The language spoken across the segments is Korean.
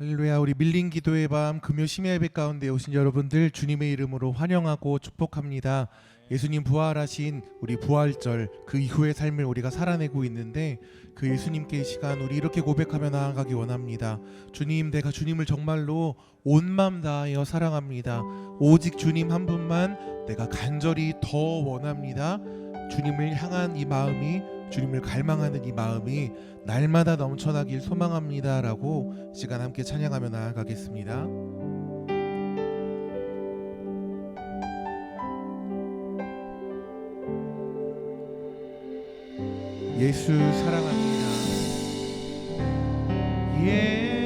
할렐루야 우리 밀린 기도의 밤 금요 심야 예배 가운데 오신 여러분들 주님의 이름으로 환영하고 축복합니다. 예수님 부활하신 우리 부활절 그 이후의 삶을 우리가 살아내고 있는데 그 예수님께 이 시간 우리 이렇게 고백하며 나아가기 원합니다. 주님 내가 주님을 정말로 온 마음 다하여 사랑합니다. 오직 주님 한 분만 내가 간절히 더 원합니다. 주님을 향한 이 마음이 주님을 갈망하는 이 마음이 날마다 넘쳐나길 소망합니다라고 시간 함께 찬양하며 나아가겠습니다. 예수 사랑합니다. 예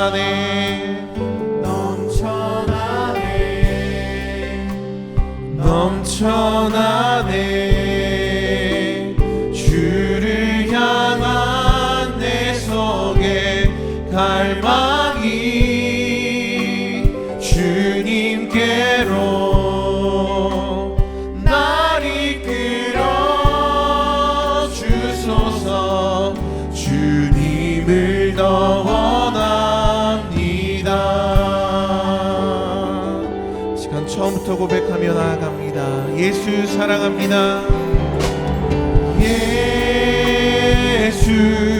넘쳐나네. 넘쳐나네. 넘쳐나네. 고백하며 나아갑니다. 예수 사랑합니다. 예수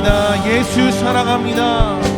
고백합니다. 예수 사랑합니다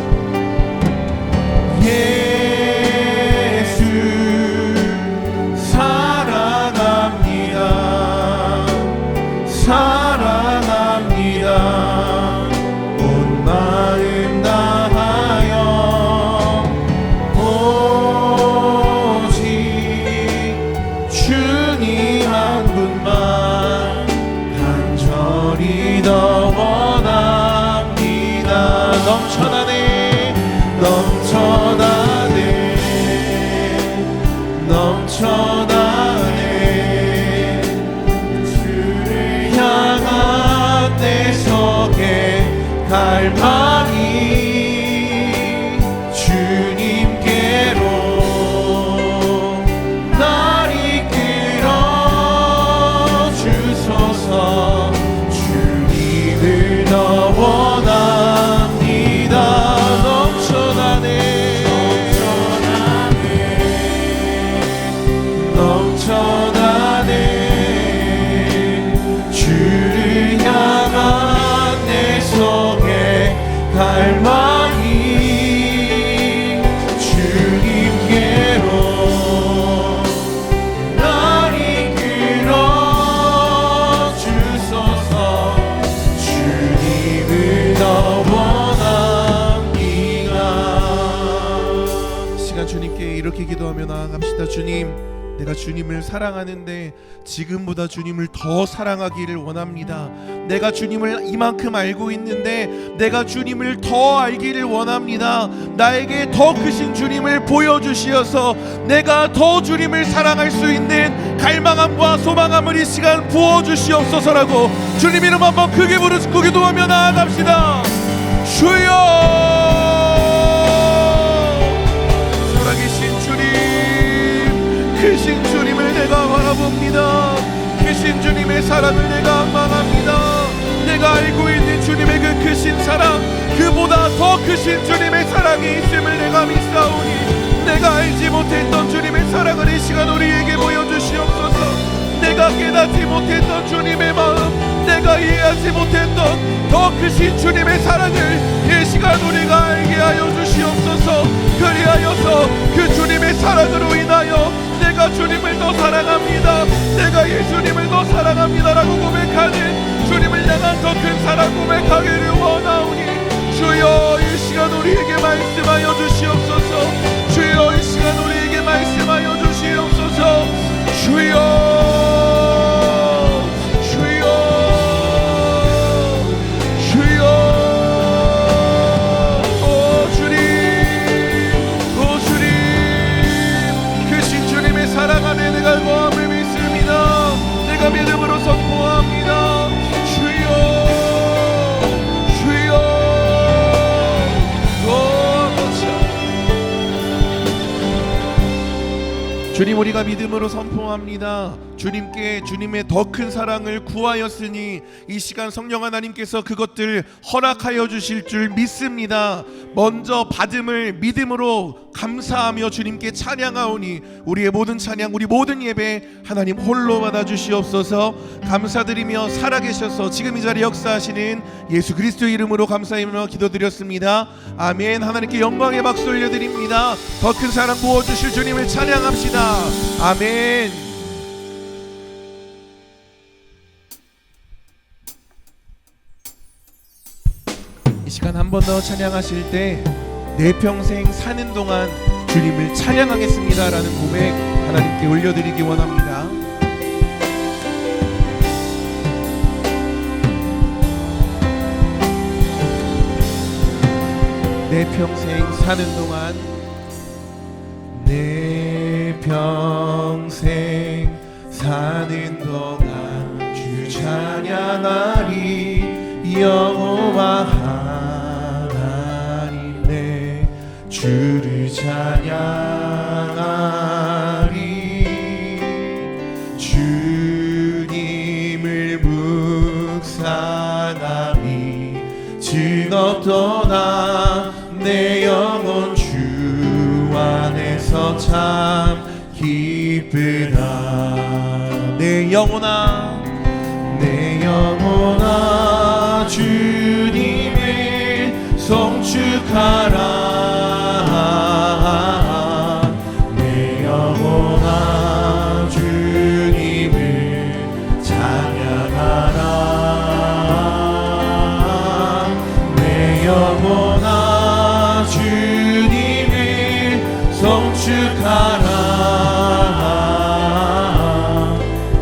나아갑시다 주님 내가 주님을 사랑하는데 지금보다 주님을 더 사랑하기를 원합니다. 내가 주님을 이만큼 알고 있는데 내가 주님을 더 알기를 원합니다. 나에게 더 크신 주님을 보여주시어서 내가 더 주님을 사랑할 수 있는 갈망함과 소망함을 이 시간 부어주시옵소서라고 주님 이름 한번 크게 부르짖고 기도하며 나아갑시다. 주여 계신 주님을 바라봅니다. 크신 주님의 사랑을 내가 망합니다. 내가 알고 있는 주님의 그 크신 사랑 그보다 더 크신 주님의 사랑이 있음을 내가 믿사오니 내가 알지 못했던 주님의 사랑을 이 시간 우리에게 보여주시옵소서. 내가 깨닫지 못했던 주님의 마음 내가 이해하지 못했던 더 크신 주님의 사랑을 이 시간 우리가 알게 하여 주시옵소서. 그리하여서 그 주님의 사랑으로 인하여 내가 주님을 더 사랑합니다. 내가 예수님을 더 사랑합니다라고 고백하는 주님을 향한 더 큰 사랑 고백하기를 원하오니 주여 이 시간 우리에게 말씀하여 주시옵소서. 주여 이 시간 우리에게 말씀하여 주시옵소서. 주여 주님 우리가 믿음으로 선포합니다. 주님께 주님의 더 큰 사랑을 구하였으니 이 시간 성령 하나님께서 그것들 허락하여 주실 줄 믿습니다. 먼저 받음을 믿음으로 감사하며 주님께 찬양하오니 우리의 모든 찬양 우리 모든 예배 하나님 홀로 받아 주시옵소서. 감사드리며 살아계셔서 지금 이 자리 역사하시는 예수 그리스도 이름으로 감사하며 기도드렸습니다. 아멘. 하나님께 영광의 박수 올려드립니다. 더 큰 사랑 부어 주실 주님을 찬양합시다. 아멘. 시간 한 번 더 찬양하실 때 내 평생 사는 동안 주님을 찬양하겠습니다라는 고백 하나님께 올려드리기 원합니다. 내 평생 사는 동안 내 평생 사는 동안 주 찬양하리 여호와 하 주를 찬양하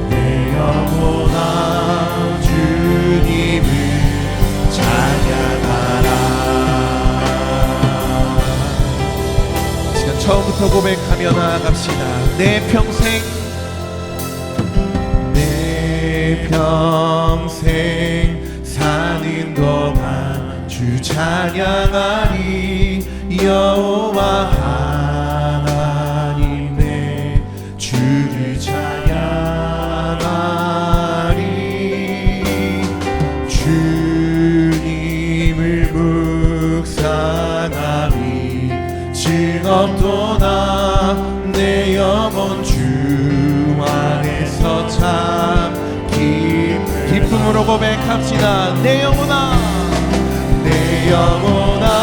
내 영혼아 주님을 고백하며 나아갑시다. 내 평생 내 평생 사는 동안 주 찬양하리 여호와 고백합시다. 내 영혼아. 내 영혼아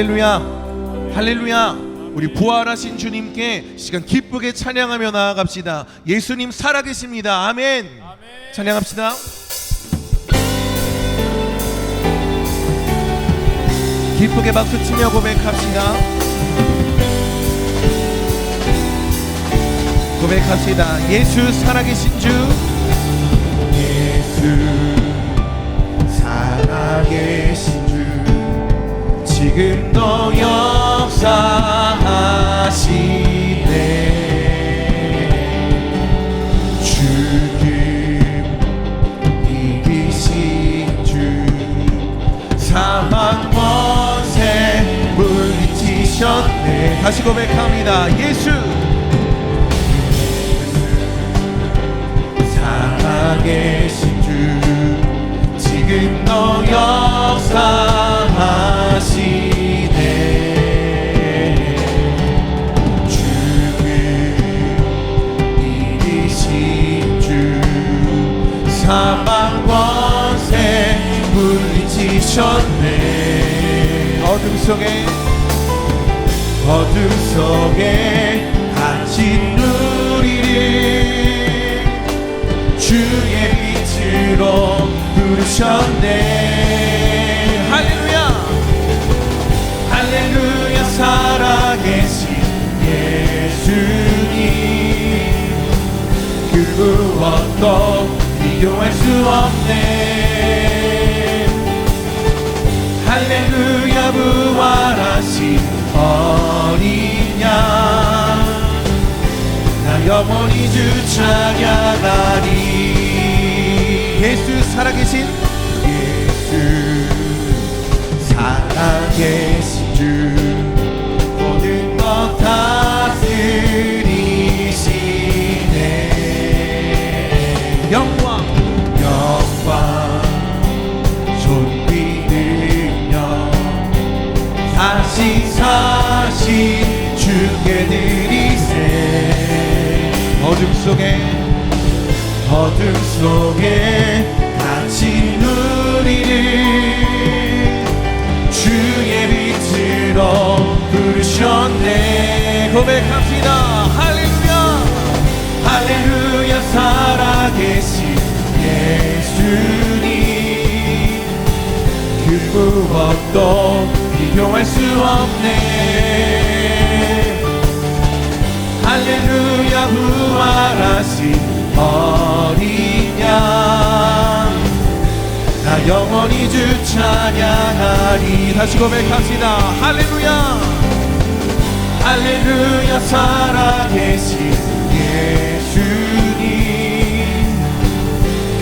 할렐루야. 할렐루야. 우리 부활하신 주님께 시간 기쁘게 찬양하며 나아갑시다. 예수님 살아계십니다. 아멘. 찬양합시다. 기쁘게 박수치며 고백합시다. 고백합시다. 예수 살아계신 주. 예수 살아계신 주 지금도 역사하시네. 죽음 이기신 주 사망 원세 물리치셨네. 다시 고백합니다. 예수 속에 어둠 속에 갇힌 누리를 주의 빛으로 부르셨네. 할렐루야. 할렐루야 살아계신 예수님. 그 무엇도 비교할 수 없네. 할렐루야 부활하신 어린 양나 영원히 주 찬양하리 예수 살아계신? 예수. 살아계신 사신 주께 드리세. 어둠 속에 어둠 속에 갇힌 우리를 주의 빛으로 부르셨네. 고백합시다. 할렐루야. 할렐루야 살아계신 예수님. 그 무엇도 비교할 수 없네. 할렐루야 부활하신 어린 양나 영원히 주 찬양하리. 다시 고백합시다. 할렐루야. 할렐루야 살아계신 예수님.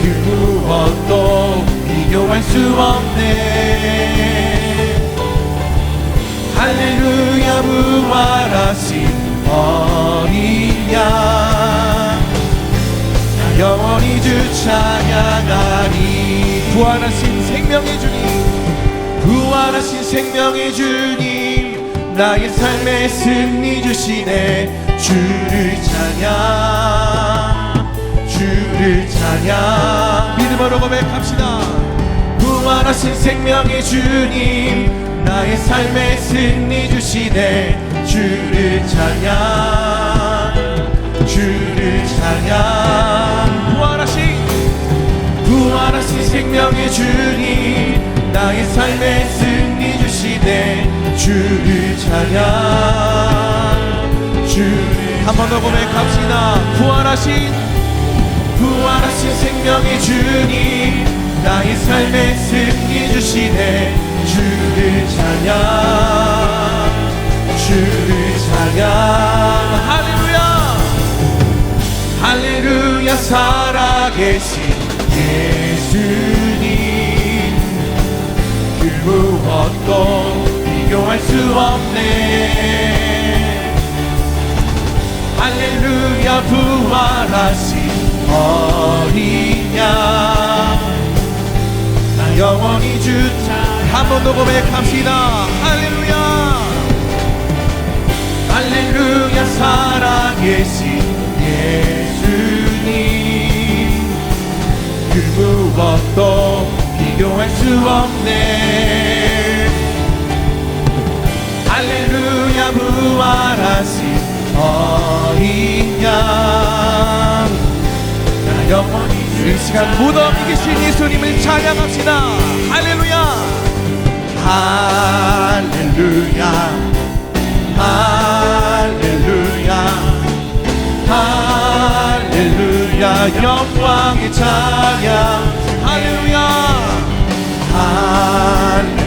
그 무엇도 비교할 수 없네 할렐루야 부활하신 어린 양나 영원히 주 찬양하리 부활하신 생명의 주님 부활하신 생명의 주님 나의 삶의 승리 주시네. 주를 찬양 주를 찬양 믿음으로 고백합시다 부활하신 생명의 주님 나의 삶의 승리 주시네. 주를 찬양 주를 찬양. 부활하신 부활하신 생명의 주님 나의 삶의 승리 주시네. 주를 찬양 주를 한번 더 고백합시다. 부활하신 부활하신 생명의 주님 나의 삶의 승리 주시네. 주를 찬양 주를 찬양. 할렐루야. 할렐루야 살아계신 예수님. 그 무엇도 비교할 수 없네. 할렐루야 부활하신 어린 영원히 주한 번 더 고백합시다. 할렐루야. 할렐루야 살아계신 예수님. 그 무엇도 비교할 수 없네. 할렐루야 부활하신 어린 양나 영원히 이 시간 무덤 이기신 예수님을 찬양합시다. 할렐루야. 할렐루야. 할렐루야. 할렐루야. 영광의 찬양. 할렐루야. 할렐루야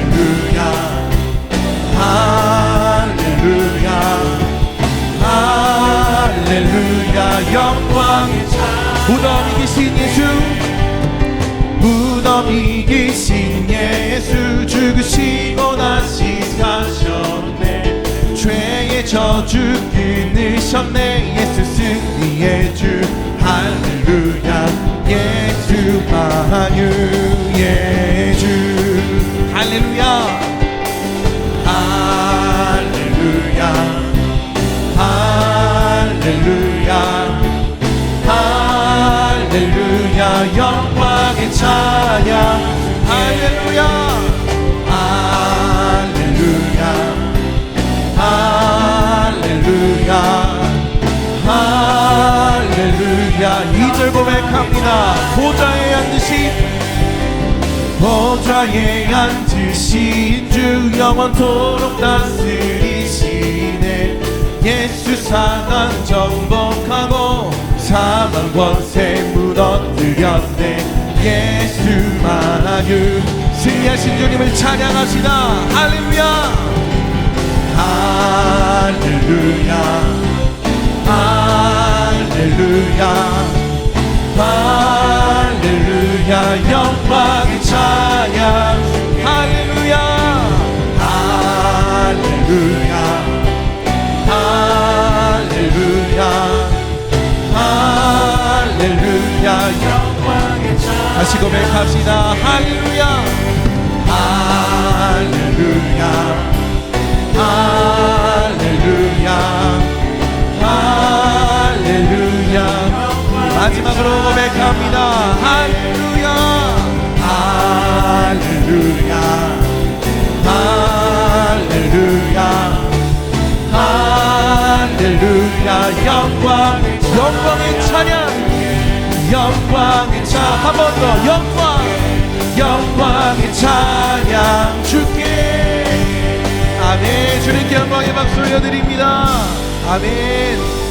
주 끊으셨네. 예수 승리의 주. 할렐루야. 예수 만유의 주. 할렐루야. 할렐루야. 할렐루야. 할렐루야. 영광의 찬양. 할렐루야 2절 고백합니다. 보좌에 앉으신 보좌에 앉으신 주 영원토록 다스리시네. 예수 사단 정복하고 사망 권세 무너뜨렸네. 예수 만유. 승리하신 주님을 찬양합시다. 할렐루야. 할렐루야. 할렐루야 할렐루야 영광의 찬양. 할렐루야. 할렐루야. 할렐루야. 할렐루야. 영광의 찬양. 다시 고백합시다. 할렐루야. 할렐루야 마지막으로 고백합니다. 할렐루야. 할렐루야. 할렐루야. 할렐루야. 영광의 영광의 찬양. 영광의 찬 한 번 더. 영광. 영광의 찬양. 주께. 아멘. 주님께 영광의 박수 올려드립니다. 아멘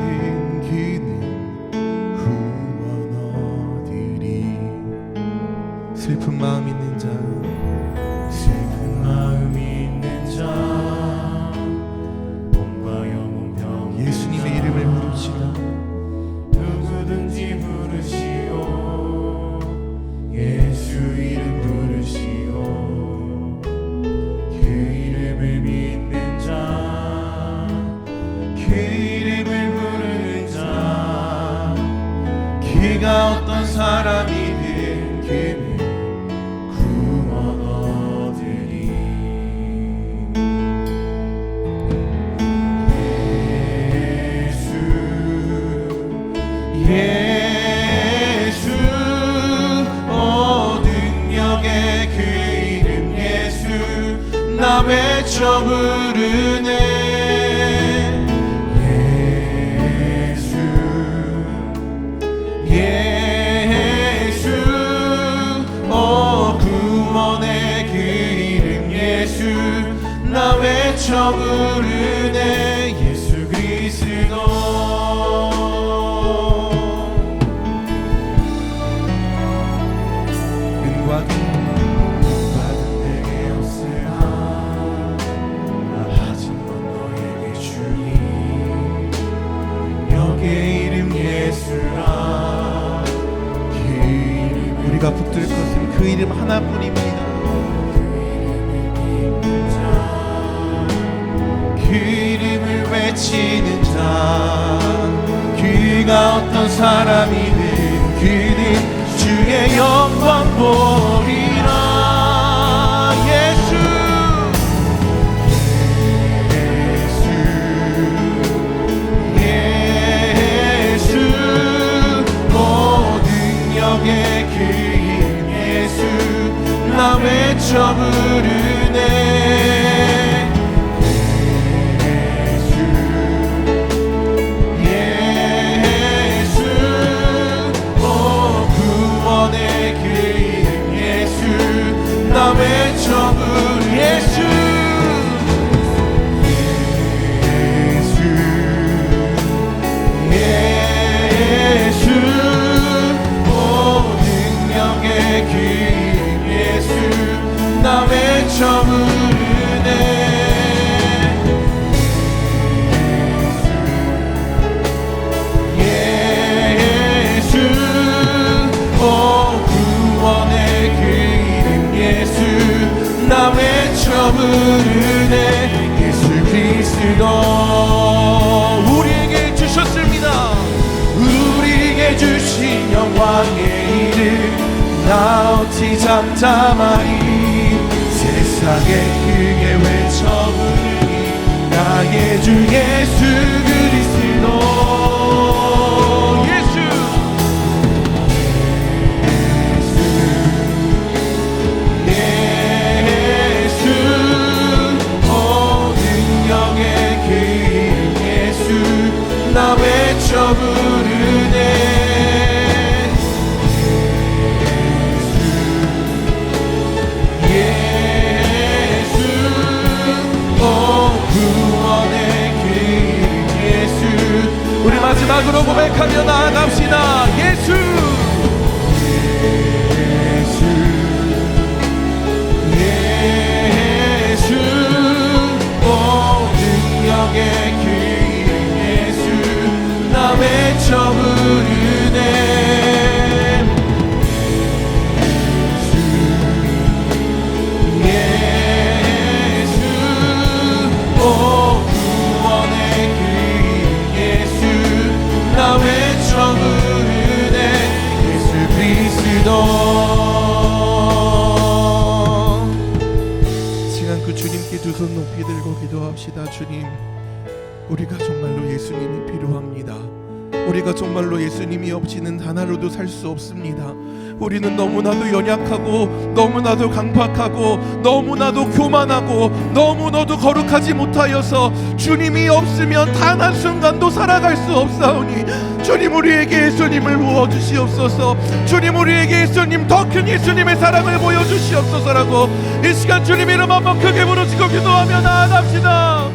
그 이름을 부르는 자 그가 어떤 사람이든 그는 구원 얻으리 예수 예수 모든 영의 그 이름 예수 나 외쳐 부르네 붙들 것은 그 이름 하나뿐입니다. 그 이름을 외치는 자 그가 어떤 사람이든 그는 주의 영광 보리 외 나 어찌 잠잠하리 세상에 크게 외쳐 부르니 나의 주 예수 그리스도. 예수! 예수! 모든 영의 그 예수! 나 외쳐 마지막으로 고백하며 나아갑시다. 예수. 예수 예수 그 이름 예수 나 외쳐 주님, 우리가 정말로 예수님이 필요합니다. 우리가 정말로 예수님이 없이는 단 하루도 살 수 없습니다. 우리는 너무나도 연약하고 너무나도 강팍하고 너무나도 교만하고 너무나도 거룩하지 못하여서 주님이 없으면 단 한 순간도 살아갈 수 없사오니 주님 우리에게 예수님을 부어 주시옵소서. 주님 우리에게 예수님 더 큰 예수님의 사랑을 보여 주시옵소서라고 이 시간 주님 이름 한번 크게 부르시고 기도하며 나아갑시다.